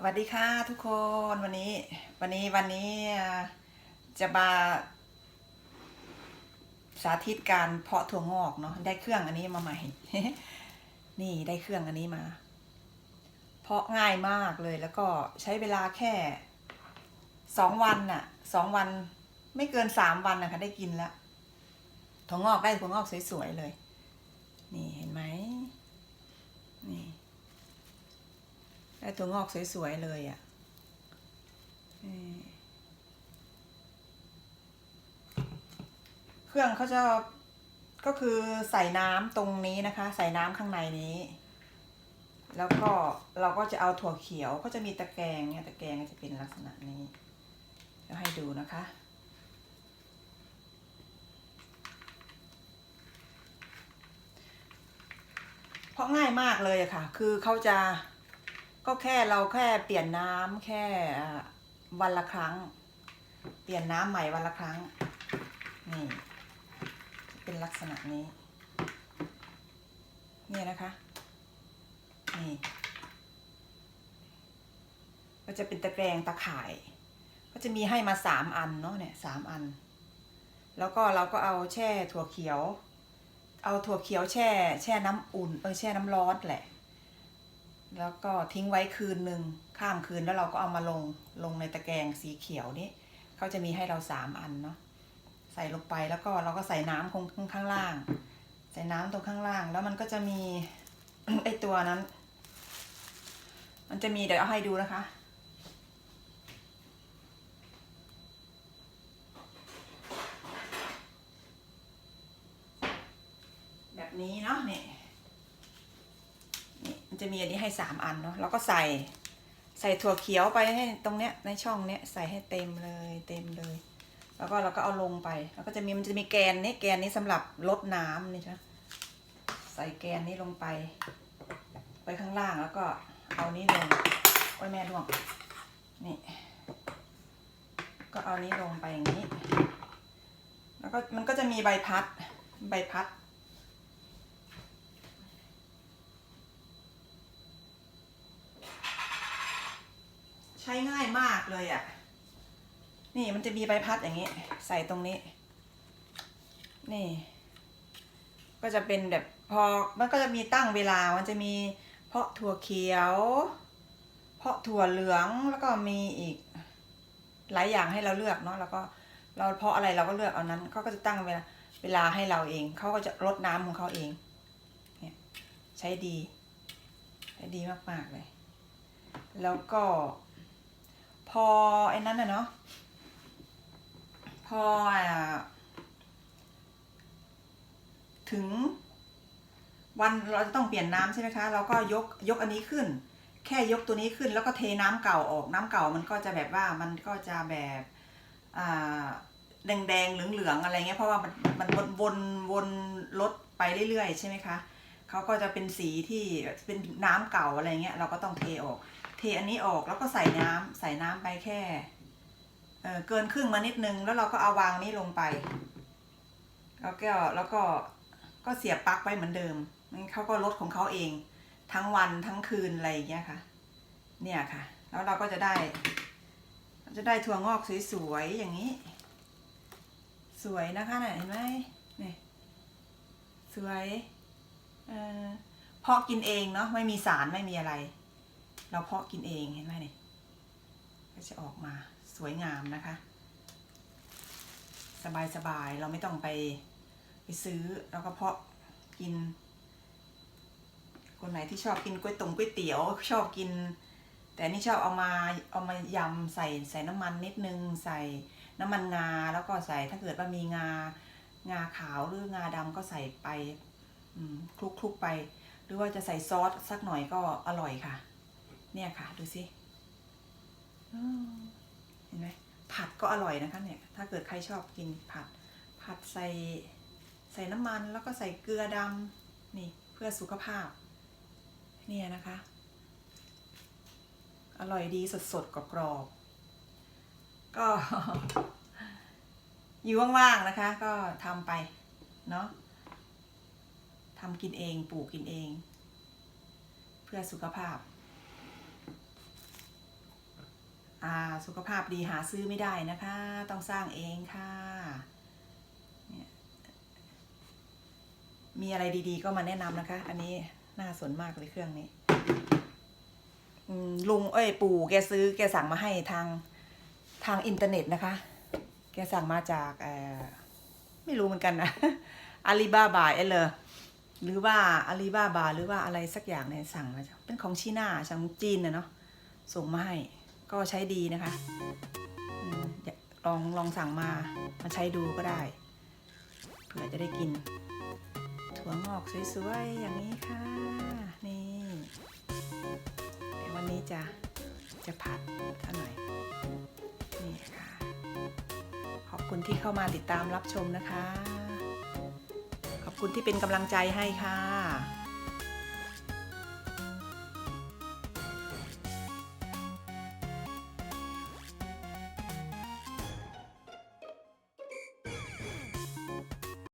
สวัสดีค่ะทุกคนวันนี้ วันนี้วันนี้จะมาสาธิตการเพาะถั่วงอกเนาะได้เครื่องอันนี้มาใหม่ นี่ได้เครื่องอันนี้มา เพาะง่ายมากเลยแล้วก็ใช้เวลาแค่สองวันน่ะสองวันไม่เกินสามวันนะคะได้กินแล้วถั่วงอกได้ถั่วงอกสวยๆเลย นี่เห็นไหมนี่ ได้ตัวงอกสวยๆเลยอะ่ะเครื่องเขาจะก็คือใส่น้ำตรงนี้นะคะ ใส่น้ำข้างในนี้ แล้วก็เราก็จะเอาถั่วเขียวก็จะมีตะแกรงเนี่ยตะแกรงจะเป็นลักษณะนี้เดี๋ยวให้ดูนะคะเพราะง่ายมากเลยอะค่ะ คือเขาจะ ก็แค่เราแค่เปลี่ยนน้ำแค่วันละครั้ง เปลี่ยนน้ำใหม่วันละครั้ง นี่ เป็นลักษณะนี้ เนี่ยนะคะ นี่ก็จะเป็นตะแกรงตะข่าย ก็จะมีให้มาสามอันเนาะเนี่ยสามอัน แล้วก็เราก็เอาแช่ถั่วเขียว เอาถั่วเขียวแช่ แช่น้ำอุ่นเออแช่น้ำร้อนแหละ แล้วก็ทิ้งไว้คืนหนึ่งข้ามคืนแล้วเราก็เอามาลงลงในตะแกรงสีเขียวนี่เขาจะมีให้เราสามอันเนาะใส่ลงไปแล้วก็เราก็ใส่น้ำคงข้างล่าง ใส่น้ำตรงข้างล่าง แล้วมันก็จะมีไอตัวนั้น มันจะมีเดี๋ยวเอาให้ดูนะคะ แบบนี้เนาะนี่นี่มัน จะมีอันนี้ให้สามอันเนาะแล้วก็ใส่ใส่ถั่วเขียวไปให้ตรงเนี้ยในช่องเนี้ยใส่ให้เต็มเลยเต็มเลย แล้วก็เราก็เอาลงไป แล้วก็จะมีมันจะมีแกนนี้แกนนี้สำหรับลดน้ำนี่ใช่ไหมใส่แกนนี้ลงไป ไปข้างล่างแล้วก็เอานี้ลงโอ้ยแม่ร่วงนี่ ก็เอานี้ลงไปอย่างนี้ แล้วก็มันก็จะมีใบพัดใบพัด ช้ง่ายมากเลยอะ่ะ นี่มันจะมีใบพัดอย่างนี้ ใส่ตรงนี้ นี่ ก็จะเป็นแบบพอมันก็จะมีตั้งเวลา มันจะมีเพาะถั่วเขียว เพาะถั่วเหลืองแล้วก็มีอีก หลายอย่างให้เราเลือกเนาะแล้วก็เราเพาะอะไรเราก็เลือกเอานั้นเขาก็จะตั้งเวลาเวลาให้เราเองเขาก็จะรดน้ำของเขาเองเนี่ยใช้ดีใช้ดีมากๆเลย แล้วก็ พอไอ้นั้นน่ะเนาะพออ่าถึงวันเราจะต้องเปลี่ยนน้ำใช่ไหมคะ เราก็ยกยกอันนี้ขึ้น แค่ยกตัวนี้ขึ้นแล้วก็เทน้ำเก่าออกน้ำเก่ามันก็จะแบบว่ามันก็จะแบบแดงแดงๆเหลืองเหลืองๆอะไรเงี้ยเพราะว่ามันมันวนวนวนลดไปเรื่อยๆ ใช่ไหมคะ เขาก็จะเป็นสีที่เป็นน้ำเก่าอะไรเงี้ยเราก็ต้องเทออก เทอันนี้ออกแล้วก็ใส่น้ำใส่น้ำไปแค่เออเกินครึ่งมานิดนึงแล้วเราก็เอาวางนี้ลงไป แล้วก็แล้วก็ก็เสียบปลั๊กไว้เหมือนเดิมงั้นเขาก็ลดของเขาเอง ทั้งวันทั้งคืนอะไรอย่างเงี้ยค่ะ เนี่ยค่ะ แล้วเราก็จะได้ จะได้ถั่วงอกสวยๆอย่างนี้ สวยนะคะเนี่ยเห็นไหมเนี่ยสวย เพาะกินเองเนาะไม่มีสารไม่มีอะไร เราเพาะกินเองเห็นไหมเนี่ยก็จะออกมาสวยงามนะคะ สบายสบายๆเราไม่ต้องไปไปซื้อเราก็เพาะกิน คนไหนที่ชอบกินก๋วยตงก๋วยเตี๋ยวชอบกิน แต่นี่ชอบเอามาเอามายำใส่ใส่น้ำมันนิดนึงใส่น้ำมันงาแล้วก็ใส่ถ้าเกิดว่ามีงางาขาวหรืองาดำก็ใส่ไป คลุกคลุกๆไป หรือว่าจะใส่ซอสสักหน่อยก็อร่อยค่ะ เนี่ยค่ะ ดูสิเห็นไหมผัดก็อร่อยนะคะเนี่ย ถ้าเกิดใครชอบกินผัด ผัดใส่ใส่น้ำมันแล้วก็ใส่เกลือดำนี่เพื่อสุขภาพ เนี่ยนะคะ อร่อยดีสดๆกรอบๆก็อยู่ว่างๆนะคะ ก็ทำไป เนาะ ทำกินเองปลูกกินเอง เพื่อสุขภาพ อ่าสุขภาพดีหาซื้อไม่ได้นะคะ ต้องสร้างเองค่ะเนี่ยมีอะไรดีๆ ก็มาแนะนำนะคะ อันนี้น่าสนมากเลยเครื่องนี้ลุงเอ้ยปู่แกซื้อแกสั่งมาให้ทางทางอินเทอร์เน็ตนะคะ แกสั่งมาจากไม่รู้เหมือนกันนะอาลีบาบาเอเลอ หรือว่าอาลีบาบาหรือว่าอะไรสักอย่างเนี่ยสั่งมาจากเป็นของชีน่าจากจีนนะเนาะส่งมาให้ก็ใช้ดีนะคะอลองลองสั่งมามาใช้ดูก็ได้เผื่อจะได้กิน ถั่วงอกสวยๆอย่างนี้ค่ะ นี่เดี๋ยววันนี้จะจะผัดท่าหน่อยนี่ค่ะ ขอบคุณที่เข้ามาติดตามรับชมนะคะ คุณที่เป็นกำลังใจให้ค่ะ